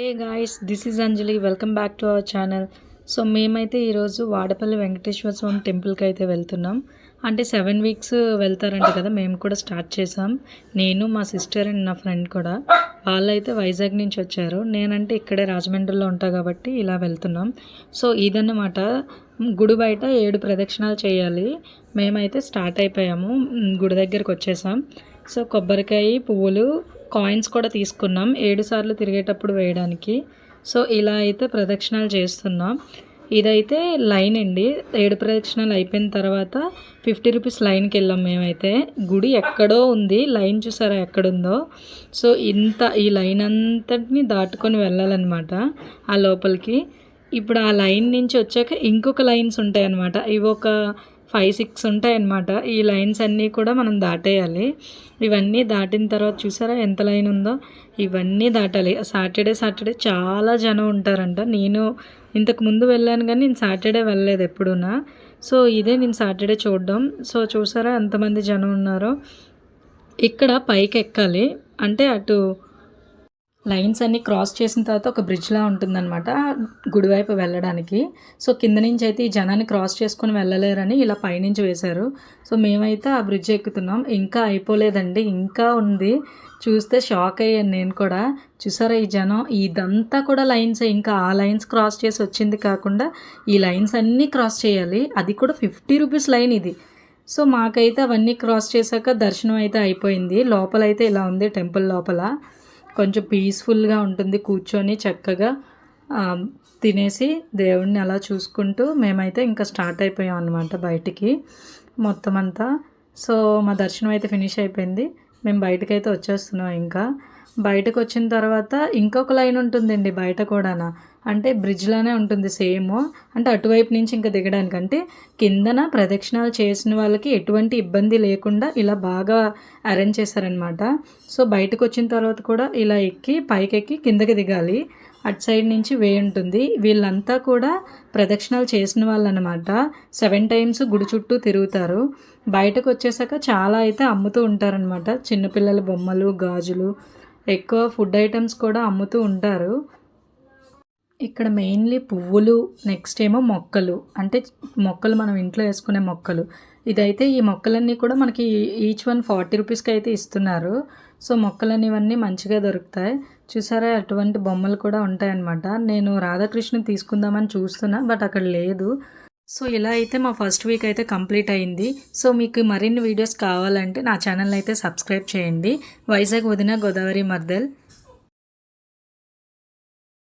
Hey guys this is Anjali welcome back to our channel so మేమైతే ఈరోజు వాడపల్లి వెంకటేశ్వర స్వామి టెంపుల్కి అయితే వెళ్తున్నాం. అంటే సెవెన్ వీక్స్ వెళ్తారంట కదా మేము కూడా స్టార్ట్ చేసాం. నేను మా సిస్టర్ అండ్ నా ఫ్రెండ్ కూడా. వాళ్ళైతే వైజాగ్ నుంచి వచ్చారు. నేనంటే ఇక్కడే రాజమండ్రిలో ఉంటా కాబట్టి ఇలా వెళ్తున్నాం. సో ఇదన్నమాట. గుడి బయట ఏడు ప్రదక్షిణాలు చేయాలి. మేమైతే స్టార్ట్ అయిపోయాము. గుడి దగ్గరికి వచ్చేసాం. సో కొబ్బరికాయ పువ్వులు కాయిన్స్ కూడా తీసుకున్నాం. ఏడు సార్లు తిరిగేటప్పుడు వేయడానికి. సో ఇలా అయితే ప్రదక్షిణాలు చేస్తున్నాం. ఇదైతే లైన్ అండి. ఏడు ప్రదక్షిణాలు అయిపోయిన తర్వాత ఫిఫ్టీ రూపీస్ లైన్కి వెళ్ళాం మేమైతే. గుడి ఎక్కడో ఉంది. లైన్ చూసారా ఎక్కడుందో? సో ఇంత ఈ లైన్ అంతటిని దాటుకొని వెళ్ళాలన్నమాట ఆ లోపలికి. ఇప్పుడు ఆ లైన్ నుంచి వచ్చాక ఇంకొక లైన్స్ ఉంటాయన్నమాట. ఇవి ఒక ఫైవ్ సిక్స్ ఉంటాయన్నమాట. ఈ లైన్స్ అన్నీ కూడా మనం దాటేయాలి. ఇవన్నీ దాటిన తర్వాత చూసారా ఎంత లైన్ ఉందో? ఇవన్నీ దాటాలి. సాటర్డే సాటర్డే చాలా జనం ఉంటారంట. నేను ఇంతకు ముందు వెళ్ళాను కానీ నేను సాటర్డే వెళ్ళలేదు ఎప్పుడునా. సో ఇదే నేను సాటర్డే చూడడం. సో చూసారా ఎంతమంది జనం ఉన్నారో? ఇక్కడ పైకి ఎక్కాలి అంటే అటు లైన్స్ అన్నీ క్రాస్ చేసిన తర్వాత ఒక బ్రిడ్జ్లా ఉంటుందన్నమాట గుడివైపు వెళ్ళడానికి. సో కింద నుంచి అయితే ఈ జనాన్ని క్రాస్ చేసుకొని వెళ్ళలేరని ఇలా పైనుంచి వేశారు. సో మేమైతే ఆ బ్రిడ్జ్ ఎక్కుతున్నాం. ఇంకా అయిపోలేదండి. ఇంకా ఉంది. చూస్తే షాక్ అయ్యాను నేను కూడా. చూసారా ఈ జనం? ఇదంతా కూడా లైన్స్ ఇంకా ఆ లైన్స్ క్రాస్ చేసి వచ్చింది కాకుండా ఈ లైన్స్ అన్నీ క్రాస్ చేయాలి. అది కూడా ఫిఫ్టీ రూపీస్ లైన్ ఇది. సో మాకైతే అవన్నీ క్రాస్ చేశాక దర్శనం అయితే అయిపోయింది. లోపలైతే ఇలా ఉంది టెంపుల్ లోపల. కొంచెం పీస్ఫుల్గా ఉంటుంది కూర్చొని చక్కగా తినేసి దేవుడిని అలా చూసుకుంటూ మేమైతే ఇంకా స్టార్ట్ అయిపోయాం అనమాట బయటికి మొత్తం అంతా సో మా దర్శనం అయితే ఫినిష్ అయిపోయింది. మేము బయటకైతే అయితే వచ్చేస్తున్నాం ఇంకా. బయటకు వచ్చిన తర్వాత ఇంకొక లైన్ ఉంటుందండి బయట కూడానా. అంటే బ్రిడ్జ్లానే ఉంటుంది సేమ్ అంటే అటువైపు నుంచి ఇంకా దిగడానికి. అంటే కిందన ప్రదక్షిణాలు చేసిన వాళ్ళకి ఎటువంటి ఇబ్బంది లేకుండా ఇలా బాగా అరేంజ్ చేశారనమాట సో బయటకు వచ్చిన తర్వాత కూడా ఇలా ఎక్కి పైకెక్కి కిందకి దిగాలి. అటు సైడ్ నుంచి వే ఉంటుంది. వీళ్ళంతా కూడా ప్రదక్షిణాలు చేసిన వాళ్ళు అనమాట సెవెన్ టైమ్స్ గుడి చుట్టూ తిరుగుతారు. బయటకు వచ్చేసాక చాలా అయితే అమ్ముతూ ఉంటారనమాట చిన్నపిల్లల బొమ్మలు గాజులు ఎక్కువ ఫుడ్ ఐటమ్స్ కూడా అమ్ముతూ ఉంటారు. ఇక్కడ మెయిన్లీ పువ్వులు నెక్స్ట్ ఏమో మొక్కలు. అంటే మొక్కలు మనం ఇంట్లో వేసుకునే మొక్కలు. ఇదైతే ఈ మొక్కలన్నీ కూడా మనకి ఈచ్ వన్ ఫార్టీ రూపీస్కి అయితే ఇస్తున్నారు. సో మొక్కలు ఇవన్నీ మంచిగా దొరుకుతాయి. చూసారా అటువంటి బొమ్మలు కూడా ఉంటాయన్నమాట. నేను రాధాకృష్ణ తీసుకుందామని చూస్తున్నా బట్ అక్కడ లేదు. సో ఇలా అయితే మా ఫస్ట్ వీక్ అయితే కంప్లీట్ అయింది. సో మీకు మరిన్ని వీడియోస్ కావాలంటే నా ఛానల్ అయితే సబ్స్క్రైబ్ చేయండి. వైజాగ్ వదిన గోదావరి మర్దల్.